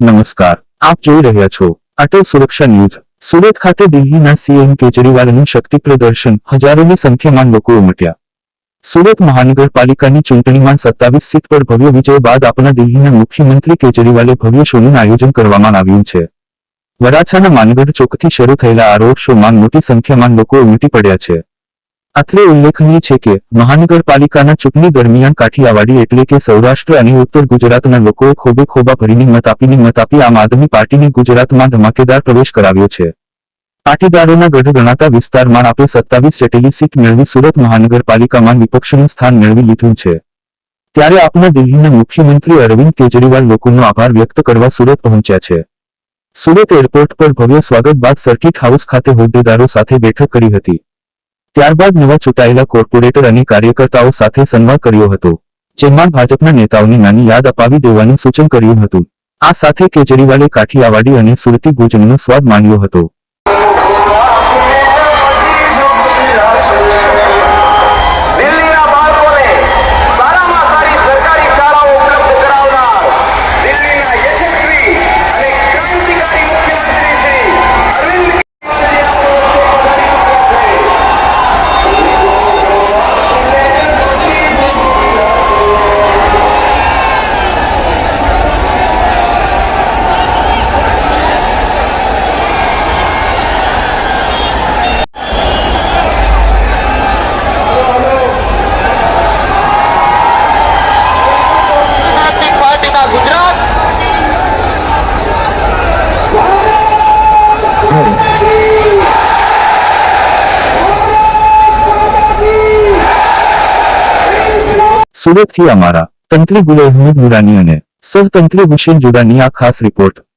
નમસ્કાર, આપ જોઈ રહ્યા છો અટલ સુરક્ષા ન્યૂઝ. સુરત ખાતે દિલ્હીના સીએમ કેજરીવાલનું શક્તિ પ્રદર્શન હજારોની સંખ્યામાં લોકો ઉમટ્યા. સુરત મહાનગરપાલિકાની ચૂંટણીમાં સત્તાવીસ સીટ પર ભવ્ય વિજય બાદ આપણા દિલ્હીના મુખ્યમંત્રી કેજરીવાલે ભવ્ય શોનું આયોજન કરવામાં આવ્યું છે. વરાછાના માનગઢ ચોકથી શરૂ થયેલા આ રોડ શોમાં મોટી સંખ્યામાં લોકો ઉમટી પડ્યા છે. અત્રે ઉલ્લેખનીય છે કે, મહાનગરપાલિકાના ચૂંટણી દરમિયાન કાઠિયાવાડી એટલે કે સૌરાષ્ટ્ર અને ઉત્તર ગુજરાતના લોકોએ ખોબે ખોબા ભરીને મત આપીને મત આપી આમ આદમી પાર્ટીને ગુજરાતમાં ધમાકેદાર પ્રવેશ કરાવ્યો છે. પાટીદારોના ગઢ ગણાતા વિસ્તારમાં આપે સત્તાવીસ જેટલી સીટ મેળવી સુરત મહાનગરપાલિકામાં વિપક્ષનું સ્થાન મેળવી લીધું છે. ત્યારે આપના દિલ્હીના મુખ્યમંત્રી અરવિંદ કેજરીવાલ લોકોનો આભાર વ્યક્ત કરવા સુરત પહોંચ્યા છે. સુરત એરપોર્ટ પર ભવ્ય સ્વાગત બાદ સર્કિટ હાઉસ ખાતે હોદ્દેદારો સાથે બેઠક કરી હતી. ત્યારબાદ નવા ચૂંટાયેલા કોર્પોરેટર અને કાર્યકર્તાઓ સાથે સંવાદ કર્યો હતો, જેમાં ભાજપના નેતાઓને નાની યાદ અપાવી દેવાનું સૂચન કર્યું હતું. આ સાથે કેજરીવાલે કાઠિયાવાડી અને સુરતી ભોજનનો સ્વાદ માણ્યો હતો. સુરતથી અમારા તંત્રી ગુલ અહેમદ અને સહતંત્રી હુસેન જોડાની આ ખાસ રિપોર્ટ